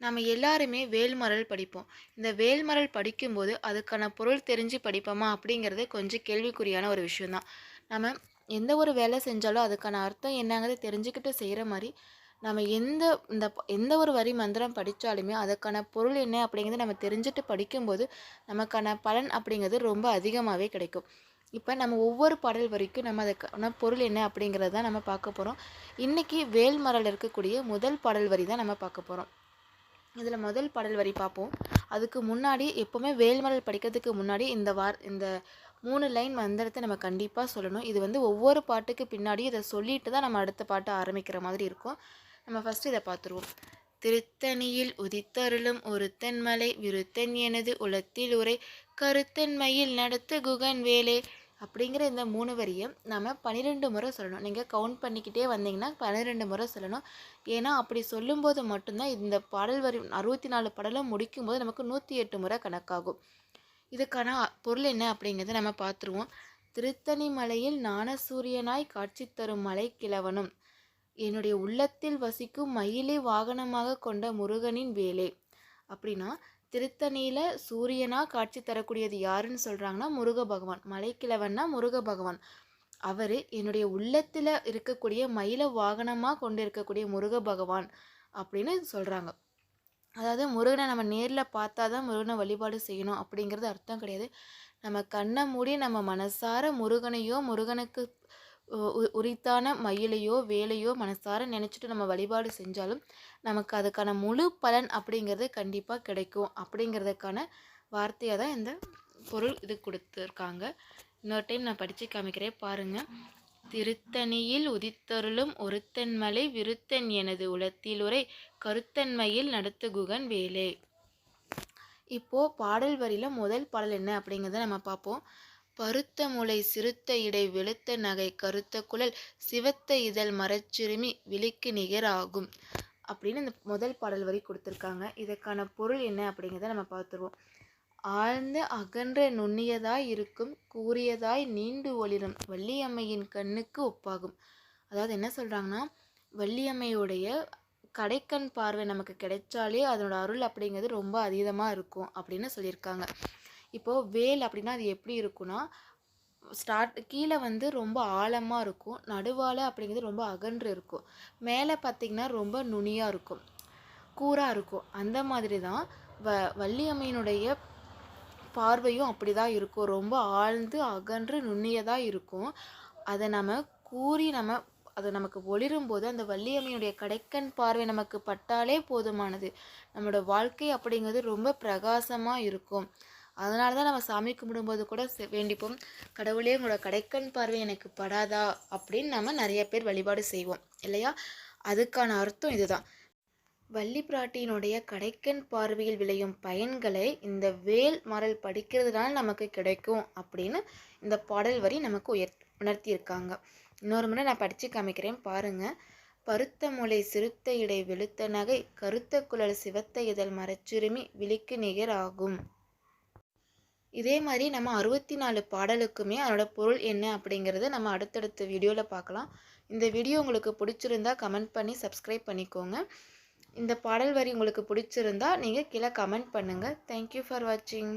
நம்ம எல்லாருமே வேல்மரல் படிப்போம். இந்த வேல்மரல் படிக்கும்போது அதுக்கான பொருள் தெரிஞ்சு படிப்போமா அப்படிங்கிறது கொஞ்சம் கேள்விக்குறியான ஒரு விஷயந்தான் நம்ம எந்த ஒரு வேலை செஞ்சாலும் அதுக்கான அர்த்தம் என்னங்கிறத தெரிஞ்சுக்கிட்டு செய்கிற மாதிரி நம்ம எந்த இந்த எந்த ஒரு வரி மந்திரம் படித்தாலுமே அதுக்கான பொருள் என்ன அப்படிங்கிறத நம்ம தெரிஞ்சுட்டு படிக்கும்போது நமக்கான பலன் அப்படிங்கிறது ரொம்ப அதிகமாகவே கிடைக்கும். இப்போ நம்ம ஒவ்வொரு பாடல் வரைக்கும் நம்ம அதுக்கான பொருள் என்ன அப்படிங்கிறத தான் நம்ம பார்க்க போகிறோம் இன்றைக்கி வேல்மரல் இருக்கக்கூடிய முதல் பாடல் வரி தான் நம்ம பார்க்க போகிறோம் இதில் முதல் பாடல் வரி பார்ப்போம். அதுக்கு முன்னாடி எப்போவுமே வேல்மரல் படிக்கிறதுக்கு முன்னாடி இந்த வார் இந்த மூணு லைன் மந்திரத்தை நம்ம கண்டிப்பாக சொல்லணும். இது வந்து ஒவ்வொரு பாட்டுக்கு பின்னாடியும் இதை சொல்லிட்டு தான் நம்ம அடுத்த பாட்டு ஆரம்பிக்கிற மாதிரி இருக்கும். நம்ம ஃபஸ்ட்டு இதை பார்த்துருவோம். திருத்தணியில் உதித்தருளும் ஒரு தென்மலை விருத்தன் எனது உளத்தில் உரை. கருத்தன்மையில் நடத்து குகன் வேலே. அப்படிங்கிற இந்த மூணு வரியும் நம்ம பன்னிரெண்டு முறை சொல்லணும். நீங்கள் கவுண்ட் பண்ணிக்கிட்டே வந்தீங்கன்னா பன்னிரெண்டு முறை சொல்லணும். ஏன்னா அப்படி சொல்லும்போது மட்டும்தான் இந்த பாடல் வரி அறுபத்தி நாலு பாடலும் முடிக்கும்போது நமக்கு நூற்றி எட்டு முறை கணக்காகும். இதுக்கான பொருள் என்ன அப்படிங்கிறத நம்ம பார்த்துருவோம். திருத்தணி மலையில் ஞானசூரியனாய் காட்சி தரும் மலை கிழவனும் என்னுடைய உள்ளத்தில் வசிக்கும் மயிலை வாகனமாக கொண்ட முருகனின் வேலை. அப்படின்னா திருத்தணியில் சூரியனாக காட்சி தரக்கூடியது யாருன்னு சொல்கிறாங்கன்னா முருக பகவான் மலைக்கிழவன்னா முருக பகவான் அவர் என்னுடைய உள்ளத்தில் இருக்கக்கூடிய மயில வாகனமாக கொண்டு இருக்கக்கூடிய முருக பகவான் அப்படின்னு சொல்கிறாங்க அதாவது முருகனை நம்ம நேரில் பார்த்தா தான் முருகனை வழிபாடு செய்யணும் அப்படிங்கிறது அர்த்தம் கிடையாது. நம்ம கண்ணை மூடி நம்ம மனசார முருகனையோ முருகனுக்கு உரித்தான மயிலையோ வேலையோ மனசார நினச்சிட்டு நம்ம வழிபாடு செஞ்சாலும் நமக்கு அதுக்கான முழு பலன் அப்படிங்கிறது கண்டிப்பாக கிடைக்கும். அப்படிங்கிறதுக்கான வார்த்தையாக தான் இந்த பொருள் இது கொடுத்துருக்காங்க. இன்னொரு டைம் நான் படித்து காமிக்கிறேன். பாருங்கள் திருத்தணியில் உதித்தருளும் ஒருத்தன் மலை விருத்தன் எனது உரை கருத்தன்மையில் நடத்து குகன் வேலே. இப்போது பாடல் வரியில் முதல் பாடல் என்ன அப்படிங்கிறத நம்ம பார்ப்போம். பருத்த முளை சிறுத்த இடை வெளுத்த நகை கருத்த குழல் சிவத்த இதழ் மரச்சிறுமி விழிக்கு நிகராகும் அப்படின்னு இந்த முதல் பாடல் வரி கொடுத்துருக்காங்க. இதற்கான பொருள் என்ன அப்படிங்கிறத நம்ம பார்த்துருவோம். ஆழ்ந்த அகன்ற நுண்ணியதாய் இருக்கும் கூறியதாய் நீண்டு ஒளிரும் வள்ளியம்மையின் கண்ணுக்கு ஒப்பாகும். அதாவது என்ன சொல்கிறாங்கன்னா வள்ளியம்மையுடைய கடைக்கண் பார்வை நமக்கு கிடைச்சாலே அதனோட அருள் அப்படிங்கிறது ரொம்ப அதீதமாக இருக்கும் அப்படின்னு சொல்லியிருக்காங்க. இப்போது வேல் அப்படின்னா அது எப்படி இருக்கும்னா ஸ்டார்ட் கீழே வந்து ரொம்ப ஆழமாக இருக்கும். நடுவால் அப்படிங்கிறது ரொம்ப அகன்று இருக்கும். மேலே பார்த்திங்கன்னா ரொம்ப நுனியாக இருக்கும். கூராக இருக்கும். அந்த மாதிரி தான் வ வள்ளியம்மையினுடைய பார்வையும் அப்படி தான் இருக்கும். ரொம்ப ஆழ்ந்து அகன்று நுண்ணியதாக இருக்கும். அதை நம்ம கூறி நம்ம அது நமக்கு ஒளிரும் போது அந்த வள்ளியம்மையுடைய கடைக்கண் பார்வை நமக்கு பட்டாலே போதுமானது. நம்மளோட வாழ்க்கை அப்படிங்கிறது ரொம்ப பிரகாசமாக இருக்கும். அதனால தான் நம்ம சாமி கும்பிடும்போது கூட செ- வேண்டிப்போம். கடவுளே உங்களோட கடைக்கண் பார்வை எனக்கு படாதா? அப்படின்னு நம்ம நிறைய பேர் வழிபாடு செய்வோம். இல்லையா? அதுக்கான அர்த்தம் இதுதான். வள்ளி பிராட்டியினுடைய கடைக்கண் பார்வையில் விளையும் பயன்களை இந்த வேல் மரல் படிக்கிறதுனால நமக்கு கிடைக்கும் அப்படின்னு இந்த பாடல் வரி நமக்கு உயர் உணர்த்தியிருக்காங்க. இன்னொரு முறை நான் படித்து காமிக்கிறேன். பாருங்கள் பருத்த முளை சிறுத்த இடை வெளுத்த நகை கருத்த குழல் சிவத்த இதழ் மரச்சுருமி விழிக்கு நிகர் ஆகும் இதே மாதிரி நம்ம அறுபத்தி நாலு பாடலுக்குமே அதோட பொருள் என்ன அப்படிங்கிறத நம்ம அடுத்தடுத்த வீடியோவில் பார்க்கலாம். இந்த வீடியோ உங்களுக்கு பிடிச்சிருந்தா கமெண்ட் பண்ணி சப்ஸ்கிரைப் பண்ணிக்கோங்க. இந்த பாடல் வரி உங்களுக்கு பிடிச்சிருந்தா நீங்கள் கீழே கமெண்ட் பண்ணுங்கள் தேங்க்யூ ஃபார் வாட்சிங்